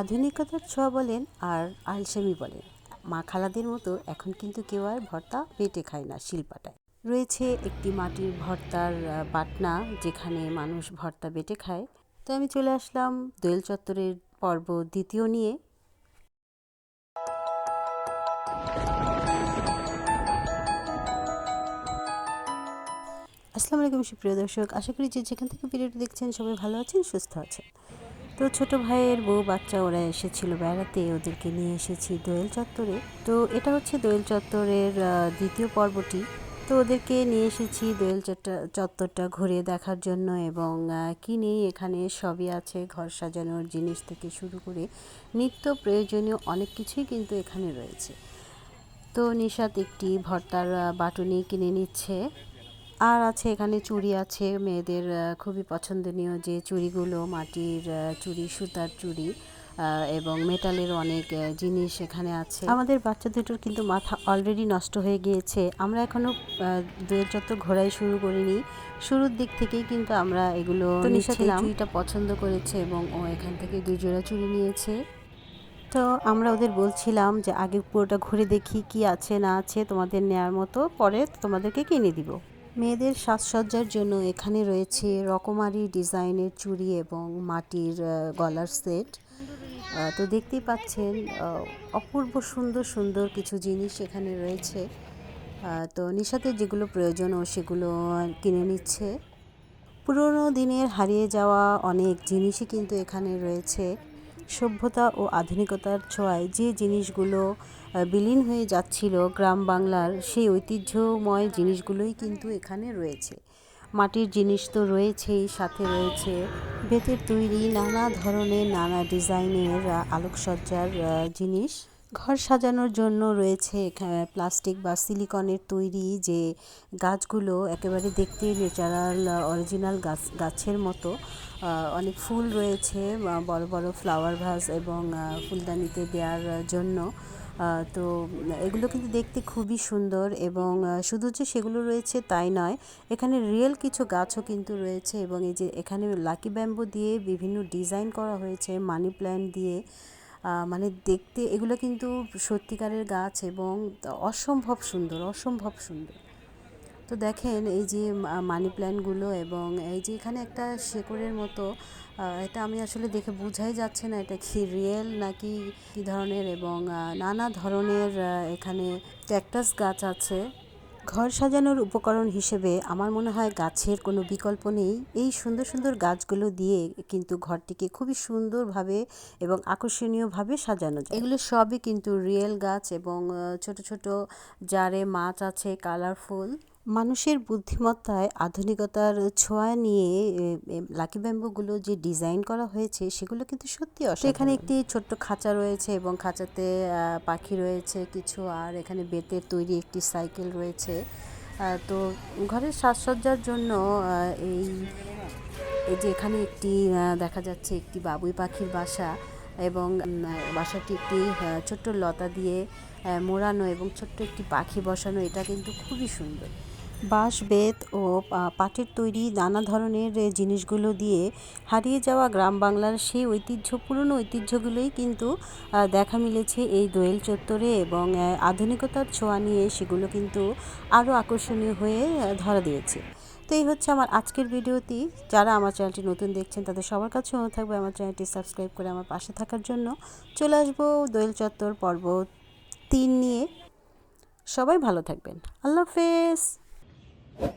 আধুনিকতার ছোঁয়া বলেন আর আলসেমি বলেন। মা খালাদের মতো এখন কিন্তু কেউ আর ভর্তা বেটে খায় না শিলপাটায়। রয়েছে একটি মাটির ভর্তার বাটনা যেখানে মানুষ ভর্তা বেটে খায়। তো আমি চলে আসলাম দোয়েল চত্বরের পর্ব দ্বিতীয় নিয়ে। আসসালামু আলাইকুম সুপ্রিয় দর্শক, আশা করি যে যেখান থেকে ভিডিওটি দেখছেন সবাই ভালো আছেন, সুস্থ আছেন। তো ছোট ভাইয়ের বউ বাচ্চা ওরা এসেছিল বেড়াতে, ওদেরকে নিয়ে এসেছি দোয়েল চত্বরে। তো এটা হচ্ছে দোয়েল চত্বরের দ্বিতীয় পর্বটি। তো ওদেরকে নিয়ে এসেছি দোয়েল চত্বর- চত্বরটা ঘুরে দেখার জন্য এবং কি নেই, এখানে সবই আছে, ঘর সাজানোর জিনিস থেকে শুরু করে নিত্য প্রয়োজনীয় অনেক কিছুই কিন্তু এখানে রয়েছে। তো নিশাত একটি ভর্তার বাটুনি কিনে নিচ্ছে। আর আছে এখানে চুড়ি আছে মেয়েদের খুবই পছন্দনীয় যে চুড়িগুলো মাটির চুড়ি সুতার চুড়ি এবং মেটালের অনেক জিনিস এখানে আছে। আমাদের বাচ্চা দুটোর কিন্তু মাথা অলরেডি নষ্ট হয়ে গিয়েছে। আমরা এখনও দুয়ের যত ঘোরাই শুরু করিনি শুরুর দিক থেকেই কিন্তু আমরা এগুলো চুড়িটা পছন্দ করেছে এবং ও এখান থেকে দুই জোড়া চুড়ি নিয়েছে। তো আমরা ওদের বলছিলাম যে আগে পুরোটা ঘুরে দেখি কি আছে না আছে তোমাদের নেয়ার মতো পরে তোমাদেরকে কিনে দিব। মেয়েদের সাজসজ্জার জন্য এখানে রয়েছে রকমারি ডিজাইনের চুড়ি এবং মাটির গলার সেট। তো দেখতেই পাচ্ছেন অপূর্ব সুন্দর সুন্দর কিছু জিনিস এখানে রয়েছে। তো নিশাতে যেগুলো প্রয়োজন ও সেগুলো কিনে নিচ্ছে। পুরনো দিনের হারিয়ে যাওয়া অনেক জিনিসই কিন্তু এখানে রয়েছে। সভ্যতা ও আধুনিকতার ছোঁয়ায় যে জিনিসগুলো বিলীন হয়ে যাচ্ছিল গ্রাম বাংলার সেই ঐতিহ্যময় জিনিসগুলোই কিন্তু এখানে রয়েছে। মাটির জিনিস তো রয়েছেই, সাথে রয়েছে বেতের তৈরি নানা ধরনের, নানা ডিজাইনের আলোকসজ্জার জিনিস। ঘর সাজানোর জন্য রয়েছে প্লাস্টিক বা সিলিকনের তৈরি যে গাছগুলো, একেবারে দেখতে ন্যাচারাল, অরিজিনাল গাছ, গাছের মতো। অনেক ফুল রয়েছে বড় বড় ফ্লাওয়ার ভাস এবং ফুলদানিতে দেওয়ার জন্য। তো এগুলো কিন্তু দেখতে খুবই সুন্দর এবং শুধু যে সেগুলো রয়েছে তাই নয়, এখানে রিয়েল কিছু গাছও কিন্তু রয়েছে এবং এই যে এখানে লাকি ব্যাম্বু দিয়ে বিভিন্ন ডিজাইন করা হয়েছে, মানি প্ল্যান্ট দিয়ে। মানে দেখতে, এগুলো কিন্তু সত্যিকারের গাছ এবং অসম্ভব সুন্দর অসম্ভব সুন্দর। তো দেখেন এই যে মানি প্ল্যান্টগুলো এবং এই যে এখানে একটা শেকড়ের মতো এটা আমি আসলে দেখে বোঝাই যাচ্ছে না, এটা কি রিয়েল নাকি কী ধরনের এবং নানা ধরনের এখানে ক্যাকটাস গাছ আছে। ঘর সাজানোর উপকরণ হিসেবে আমার মনে হয় গাছের কোনো বিকল্প নেই। এই সুন্দর সুন্দর গাছগুলো দিয়ে কিন্তু ঘরটিকে খুবই সুন্দরভাবে এবং আকর্ষণীয়ভাবে সাজানো যায়। এগুলো সবই কিন্তু রিয়েল গাছ এবং ছোট ছোট জারে মাছ আছে, কালারফুল। মানুষের বুদ্ধিমত্তায় আধুনিকতার ছোঁয়া নিয়ে লাকি ব্যাম্বুগুলো যে ডিজাইন করা হয়েছে সেগুলো কিন্তু সত্যি অসাধারণ। এখানে একটি ছোট্ট খাঁচা রয়েছে এবং খাঁচাতে পাখি রয়েছে কিছু আর এখানে বেতের তৈরি একটি সাইকেল রয়েছে। তো ঘরের সাজসজ্জার জন্য এই এই যে এখানে একটি দেখা যাচ্ছে একটি বাবুই পাখির বাসা এবং বাসাটি একটি ছোট্ট লতা দিয়ে মোড়ানো এবং ছোট্ট একটি পাখি বসানো এটা কিন্তু খুবই সুন্দর। বাঁশ, বেত ও পাটের তৈরি নানা ধরনের জিনিসগুলো দিয়ে হারিয়ে যাওয়া গ্রাম বাংলার সেই ঐতিহ্য, পুরনো ঐতিহ্যগুলোই কিন্তু দেখা মিলেছে এই দোয়েল চত্বরে এবং আধুনিকতার ছোঁয়া নিয়ে সেগুলো কিন্তু আরও আকর্ষণীয় হয়ে ধরা দিয়েছে। তো এই হচ্ছে আমার আজকের ভিডিওটি। যারা আমার চ্যানেলটি নতুন দেখছেন, তাদের সবার কাছে অনুরোধ থাকবে আমার চ্যানেলটি সাবস্ক্রাইব করে আমার পাশে থাকার জন্য। চলে আসব দোয়েল চত্বর পর্ব তিন নিয়ে। সবাই ভালো থাকবেন। আল্লাহ হাফেজ। you